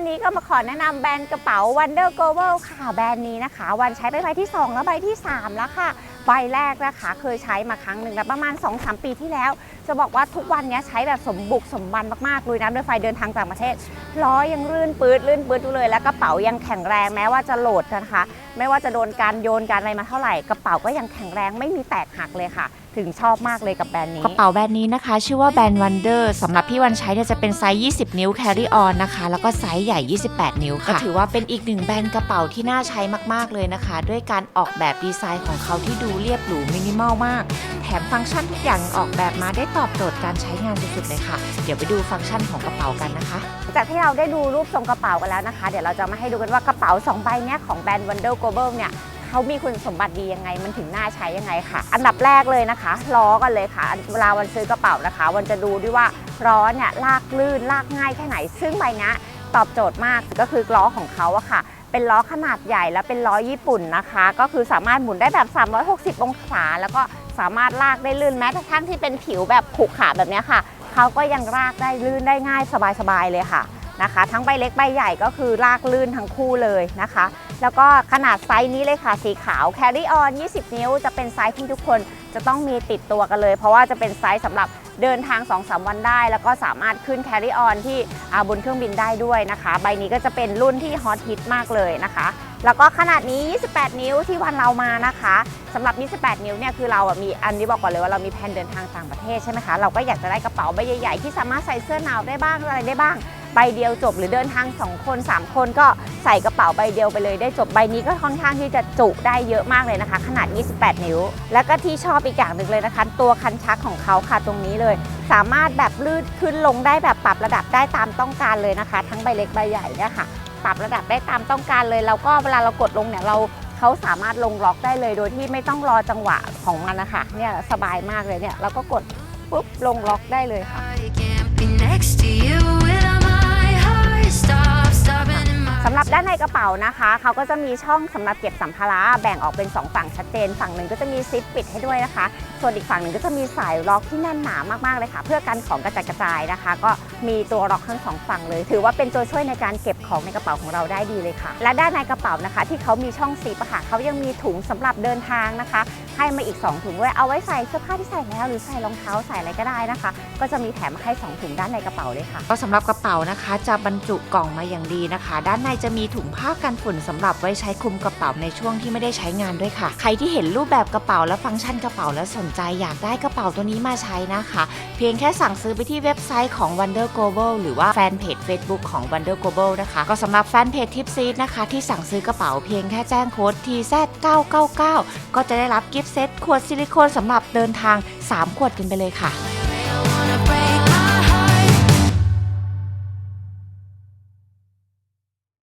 วันนี้ก็มาขอแนะนำแบรนด์กระเป๋า Wonder Global ค่ะแบรนด์นี้นะคะ วันใช้ไปใบที่ 2 แล้วใบที่ 3 แล้วค่ะ ใบแรกนะคะเคยใช้มาครั้งหนึ่งแล้วประมาณ 2-3 ปีที่แล้ว จะบอกว่าทุกวันนี้ใช้แบบสมบุกสมบันมากๆลุยน้ำด้วยไฟเดินทางต่างประเทศล้อยังลื่นปืดลื่นปืดดูเลย แล้วกระเป๋ายังแข็งแรงแม้ว่าจะโหลดนะคะ ไม่ว่าจะโดนการโยนการอะไรมาเท่าไหร่กระเป๋าก็ยังแข็งแรงไม่มีแตกหักเลยค่ะถึงชอบมากเลยกับแบรนด์นี้ กระเป๋าแบรนด์นี้นะคะ ชื่อว่าแบรนด์ Wonder สำหรับพี่วันใช้เนี่ยจะเป็นไซส์ 20 นิ้ว carry on นะคะ แล้วก็ไซส์ใหญ่ 28 นิ้วค่ะก็ถือว่าเป็นอีกหนึ่งแบรนด์กระเป๋าที่น่าใช้มากๆเลยนะคะ ด้วยการออกแบบดีไซน์ของเขาที่ดูเรียบหรูมินิมอลมาก แถมฟังก์ชันทุกอย่างออกแบบมาได้ตอบโจทย์การใช้งานสุดๆเลยค่ะ เดี๋ยวไปดูฟังก์ชันของกระเป๋ากันนะคะ จากที่เราได้ดูรูปทรงกระเป๋ากันแล้วนะคะ เดี๋ยวเราจะมาให้ดูกันว่ากระเป๋า 2 ใบเนี้ยของแบรนด์ Wonder Global เนี่ย เขามีคุณสมบัติดียังไง มันถึงน่าใช้ยังไงค่ะ อันดับแรกเลยนะคะล้อกันเลยค่ะ เวลาวันซื้อกระเป๋านะคะ วันจะดูด้วยว่าล้อเนี่ยลากลื่นลากง่ายแค่ไหน ซึ่งใบนี้ตอบโจทย์มากก็คือล้อของเขาอะค่ะ เป็นล้อขนาดใหญ่และเป็นล้อญี่ปุ่นนะคะ ก็คือสามารถหมุนได้แบบ 360 องศา แล้วก็สามารถลากได้ลื่นแม้กระทั่งที่เป็นผิวแบบขรุขระแบบนี้ค่ะเขาก็ยังลากได้ลื่นได้ง่ายสบายๆเลยค่ะนะคะ ทั้งใบเล็กใบใหญ่ก็คือลากลื่นทั้งคู่เลยนะคะ แล้วก็ขนาดไซส์นี้เลยค่ะสีขาว Carry on 20 นิ้ว จะเป็นไซส์ที่ทุกคนจะต้องมีติดตัวกันเลย เพราะว่าจะเป็นไซส์สำหรับเดินทาง 2-3 วันได้ แล้วก็สามารถขึ้น Carry on ที่บนเครื่องบินได้ด้วยนะคะ ใบนี้ก็จะเป็นรุ่นที่ฮอตฮิตมากเลยนะคะ แล้วก็ขนาดนี้ 28 นิ้วที่วันเรามานะคะสำหรับ 28 นิ้วเนี่ยคือเราอะมีอันนี้บอกก่อนเลยว่าเรามีแผนเดินทางต่างประเทศใช่ไหมคะเราก็อยากจะได้กระเป๋าใบใหญ่ๆที่สามารถใส่เสื้อหนาวได้บ้างอะไรได้บ้าง บเดียวจบหรือเดินทาง 2 คน 3 คนก็ใส่กระเป๋าใบเดียวไปเลยได้จบใบนี้ก็ค่อนข้างที่จะจุได้เยอะมากเลยนะคะ ขนาด 28 นิ้ว แล้วก็ที่ชอบอีกอย่างหนึ่งเลยนะคะ ตัวคันชักของเขาค่ะตรงนี้เลย สามารถแบบลื่นขึ้นลงได้แบบปรับระดับได้ตามต้องการเลยนะคะ ทั้งใบเล็กใบใหญ่เนี่ยค่ะปรับระดับได้ตามต้องการเลยแล้วก็เวลาเรากดลงเนี่ยเราเขาสามารถลงล็อกได้เลยโดยที่ไม่ต้องรอจังหวะของมันนะคะเนี่ยสบายมากเลยเนี่ยเราก็กดปุ๊บลงล็อกได้เลยค่ะ ด้านในกระเป๋านะคะ เขาก็จะมีช่องสำหรับเก็บสัมภาระแบ่งออกเป็น 2 ฝั่งชัดเจน ฝั่งหนึ่งก็จะมีซิปปิดให้ด้วยนะคะ ส่วนอีกฝั่งหนึ่งก็จะมีสายล็อกที่แน่นหนามากๆเลยค่ะ เพื่อกันของกระจัดกระจายนะคะ ก็มีตัวล็อกทั้งสองฝั่งเลย ถือว่าเป็นตัวช่วยในการเก็บของในกระเป๋าของเราได้ดีเลยค่ะ และด้านในกระเป๋านะคะ ที่เขามีช่องซิปค่ะเขายังมีถุงสำหรับเดินทางนะคะ ให้มาอีก 2 ถุงไว้เอาไว้ใส่เสื้อผ้าที่ใส่แล้ว หรือใส่รองเท้าใส่อะไรก็ได้นะคะ ก็จะมีแถมมาให้สองถุงด้านในกระเป๋าเลยค่ะ ก็สำหรับกระเป๋านะคะ จะบรรจุกล่องมาอย่างดีนะคะ ด้านในจะมีถุงผ้ากันฝุ่นสำหรับไว้ใช้คลุมกระเป๋าในช่วงที่ไม่ได้ใช้งานด้วยค่ะ ใครที่เห็นรูปแบบกระเป๋าและฟังก์ชันกระเป๋าแล้วสนใจอยากได้กระเป๋าตัวนี้มาใช้นะคะ เพียงแค่สั่งซื้อไปที่เว็บไซต์ของ Wonder Global หรือว่าแฟนเพจ Facebook ของ Wonder Global นะคะ ก็สำหรับแฟนเพจทิปซีนะคะ ที่สั่งซื้อกระเป๋าเพียงแค่แจ้งโค้ด TZ999 ก็จะได้รับกิฟเซตขวดซิลิโคนสำหรับเดินทาง 3 ขวดกันไปเลยค่ะ